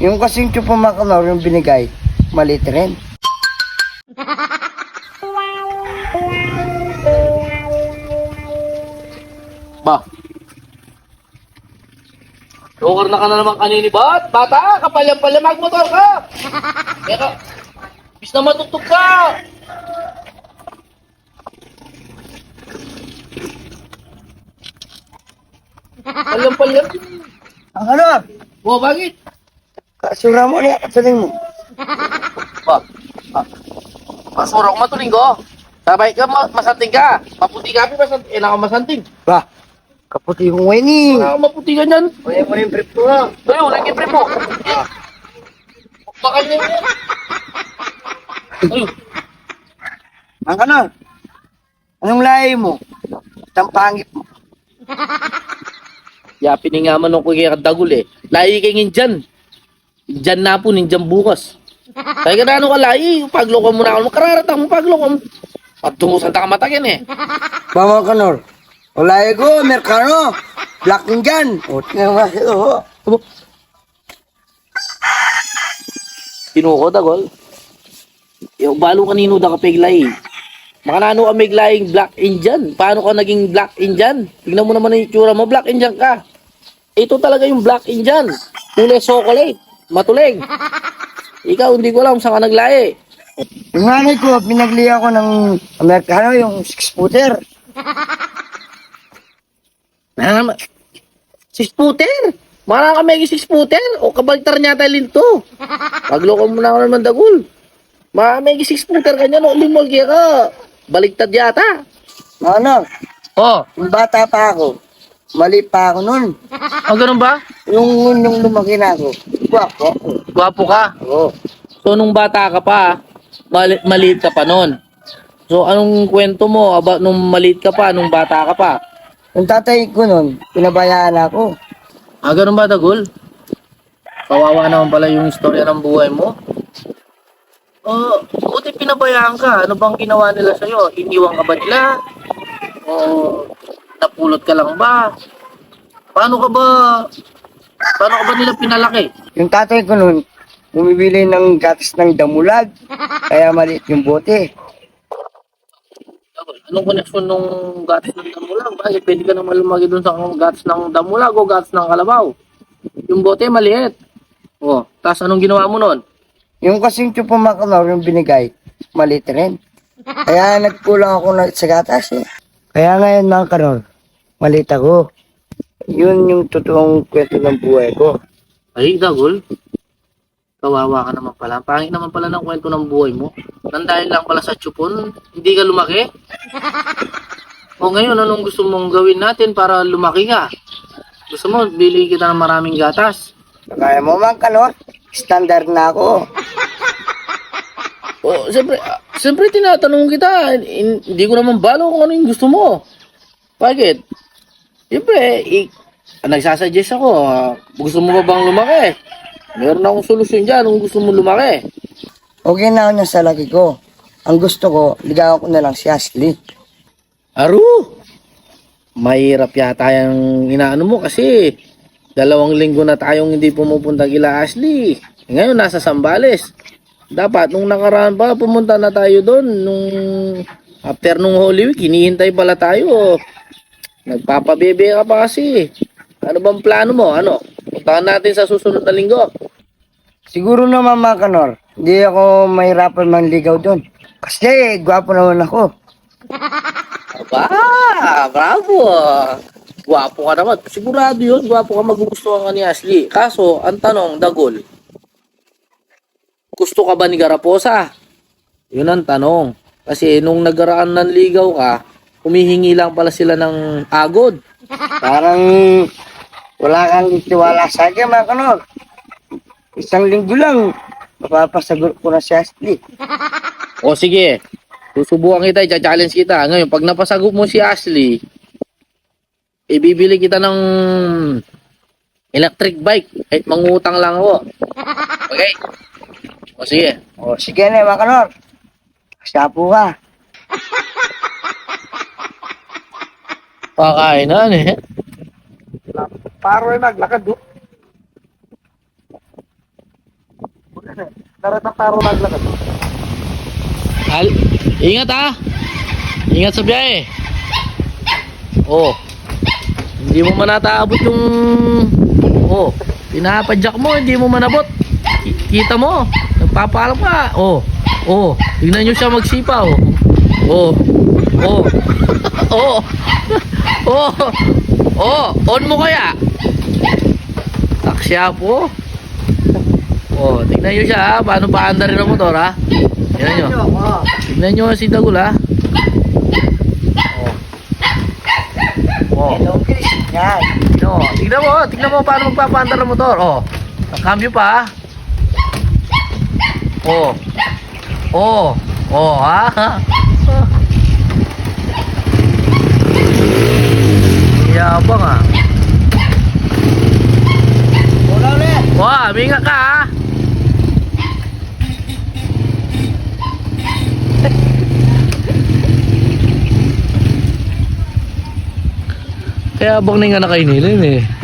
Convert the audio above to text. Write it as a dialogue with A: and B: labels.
A: Yung kasing chupa makanor yung binigay, maliit rin.
B: Ba? Joker na ka na naman kanini ba? Bata, kapalyam-palyam magmotor ka! Pero, bis na matutog ka! Palyam-palyam.
A: Ang kanor,
B: Oh, bakit?
A: Kasura mo niya katuling mo.
B: Ba? Ah. Masurok matuling ko. Sabay ka, ma- masanting ka. Maputi ka, masanting. Eh, naka masanting.
A: Ba, kaputi kong weni.
B: Naka maputi ka dyan.
A: Kaya mo rin brief ko ha.
B: Ayo, lagi pre mo. Eh, Baka niya
A: Ang kanor, anong lahi mo? Tampangit mo.
B: Ya, piningaman ako kay Kadagul eh. Lahi kay dyan. Dyan na po, ninjan bukas. Kaya ka na ano ka lahi, pagloko mo na ako. Makararatang mo, pagloko mo. At tungusan ta ka matakin eh.
A: Bama kanor, lahi ko, Mercano, black din dyan. O, tingnan mo ito.
B: Abo. Pinuko Dagol. Yung balo kanino da ka peglay. Makanano ka meglaying black Indian. Paano ka naging black Indian? Tingnan mo naman ang itsura mo, black Indian ka. Ito talaga yung black Indian. Kulay chocolate. Matulig. Ikaw, hindi ko alam saan ka naglaye.
A: Yung nanay ko, pinagli ako ng Amerikano, yung six-footer.
B: Ano naman? Six footer. Mara ka may six footer. O kabaltar niya tayo linto. Pagloko mo na ako naman dagul. Mara may six footer ka niyan. O limol kaya ka. Baligtad yata.
A: Ano,
B: Oh,
A: yung bata pa ako, mali pa ako nun.
B: ah, ganun ba?
A: Yung, yung lumaki na ako, gwapo.
B: Gwapo ka.
A: Oo.
B: So, nung bata ka pa, mali- maliit ka pa nun. So, anong kwento mo about nung maliit ka pa, nung bata ka pa?
A: Yung tatay ko nun, pinabayaan ako.
B: Ah, ganun ba, Dagol? Kawawa naman pala yung istorya ng buhay mo. Oh, buti pinabayaan ka. Ano bang ginawa nila sa'yo? Iniwan ka ba nila? O napulot ka lang ba? Paano ka ba, paano ka ba nila pinalaki?
A: Yung tatay ko nun, bumibili ng gatas ng damulag, kaya maliit yung bote.
B: Anong koneksyon nung gatas ng damulag? Bakit pwede ka naman lumaki dun sa gatas ng damulag o gatas ng kalabaw? Yung bote maliit. Oh, tapos anong ginawa mo nun?
A: Yung kasing chupa makanor yung binigay, maliit rin. Kaya nagkulang ako na sa gatas eh. Kaya ngayon mga kanor, maliit ako. Yun yung totoong kwento ng buhay ko.
B: Ay, Dagol. Kawawa ka naman pala. Pangit naman pala ng kwento ng buhay mo. Nang dahil lang pala sa tsupon, hindi ka lumaki. O ngayon, anong gusto mong gawin natin para lumaki ka? Gusto mo, bili kita ng maraming gatas.
A: Kaya mo man kanor, standard na ako.
B: O, siyempre, ah, siyempre tinatanong kita. hin- Hindi ko naman balo kung ano yung gusto mo. Bakit? Siyempre, i- nagsasuggest ako. ah, gusto mo ba bang lumaki? Meron akong solusyon dyan kung gusto mo lumaki.
A: Okay na ako niya sa laki ko. Ang gusto ko, ligawan ko na lang si Ashley.
B: Aru! Mahirap yata yung inaano mo kasi dalawang linggo na tayong hindi pumupunta kila Ashley. Ngayon nasa Sambales. Dapat nung nakaraan pa pumunta na tayo doon nung after nung Holy Week hinihintay pala tayo. Nagpapabebe ka pa kasi. Ano bang plano mo? Ano? Puntahan natin sa susunod na linggo.
A: Siguro naman mga kanor, hindi ako mahirapan manligaw doon. Kasi gwapo naman ako.
B: Aba, bravo. Gwapo ka naman. Sigurado yun, gwapo ka magugustuhan ka ni Ashley. Kaso, ang tanong, Dagol, gusto ka ba ni Garaposa? Yun ang tanong. Kasi nung nagaraan ng ligaw ka, humihingi lang pala sila ng agod.
A: Parang wala kang tiwala sa akin mga kanor. Isang linggo lang, mapapasagot ko na si Ashley.
B: O sige, susubukan kita, i-challenge kita. Ngayon, pag napasagot mo si Ashley, ibibili kita ng electric bike. Kahit mangutang lang ako. Okay? O sige.
A: O sige na mga kanor, sapo ka.
B: Pakainan eh.
A: Paro ay maglakad do. Naratang naglakad.
B: Al Ingat ha. Ingat sa biyahe. Oh. Hindi mo man nataabot yung Oh, pinapadyak mo, hindi mo manabot. Ki- Kita mo, nagpapaalam ka. Oh. Oh, tingnan niyo siya magsipa oh. Oh. Oh. oh. oh. Oh, on mo kaya. Taksya po. Oh, tingnan niyo siya ha, paano paanda rin ang motor ha. Tingnan niyo.
A: Oh.
B: Tignan nyo si Dagul ha. Oh. Oh.
A: Hello, Chris. Yan.
B: No, tignan mo, tignan mo paano magpapaandar ng motor. Oh. Nakambyo pa. ha? Oh. Oh. Oh, ha? Yabang ah.
A: Wala ulit.
B: Wah, minga ka ha. Kaya abang na nga nakainilin eh.